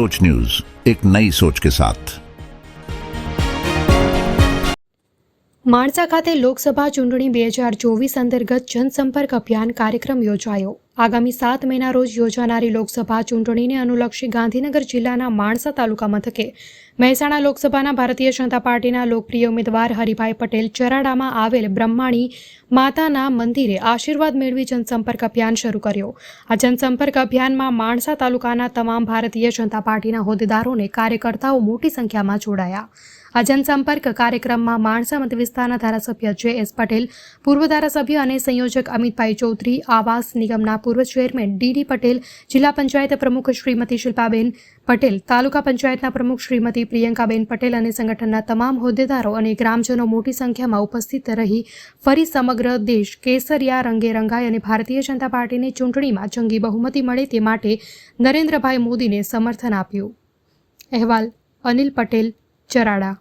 सोच न्यूज एक नई सोच के साथ માણસા ખાતે લોકસભા ચૂંટણી બે હજાર ચોવીસ અંતર્ગત જનસંપર્ક અભિયાન કાર્યક્રમ યોજાયો આગામી સાત મેના રોજ યોજાનારી લોકસભા ચૂંટણીને અનુલક્ષી ગાંધીનગર જિલ્લાના માણસા તાલુકા મથકે મહેસાણા લોકસભાના ભારતીય જનતા પાર્ટીના લોકપ્રિય ઉમેદવાર હરિભાઈ પટેલ ચરાડામાં આવેલ બ્રહ્માણી માતાના મંદિરે આશીર્વાદ મેળવી જનસંપર્ક અભિયાન શરૂ કર્યો. આ જનસંપર્ક અભિયાનમાં માણસા તાલુકાના તમામ ભારતીય જનતા પાર્ટીના હોદ્દેદારોને કાર્યકર્તાઓ મોટી સંખ્યામાં જોડાયા. આ જનસંપર્ક કાર્યક્રમમાં માણસા મત વિસ્તારના ધારાસભ્ય જે એસ પટેલ, પૂર્વ ધારાસભ્ય અને સંયોજક અમિતભાઈ ચૌધરી, આવાસ નિગમના પૂર્વ ચેરમેન ડીડી પટેલ, જિલ્લા પંચાયત પ્રમુખ શ્રીમતી શિલ્પાબેન પટેલ, તાલુકા પંચાયતના પ્રમુખ શ્રીમતી પ્રિયંકાબેન પટેલ અને સંગઠનના તમામ હોદ્દેદારો અને ગ્રામજનો મોટી સંખ્યામાં ઉપસ્થિત રહી ફરી સમગ્ર દેશ કેસરિયા રંગે રંગાય અને ભારતીય જનતા પાર્ટીની ચૂંટણીમાં જંગી બહુમતી મળે તે માટે નરેન્દ્રભાઈ મોદીને સમર્થન આપ્યું. અહેવાલ, અનિલ પટેલ, ચરાડા.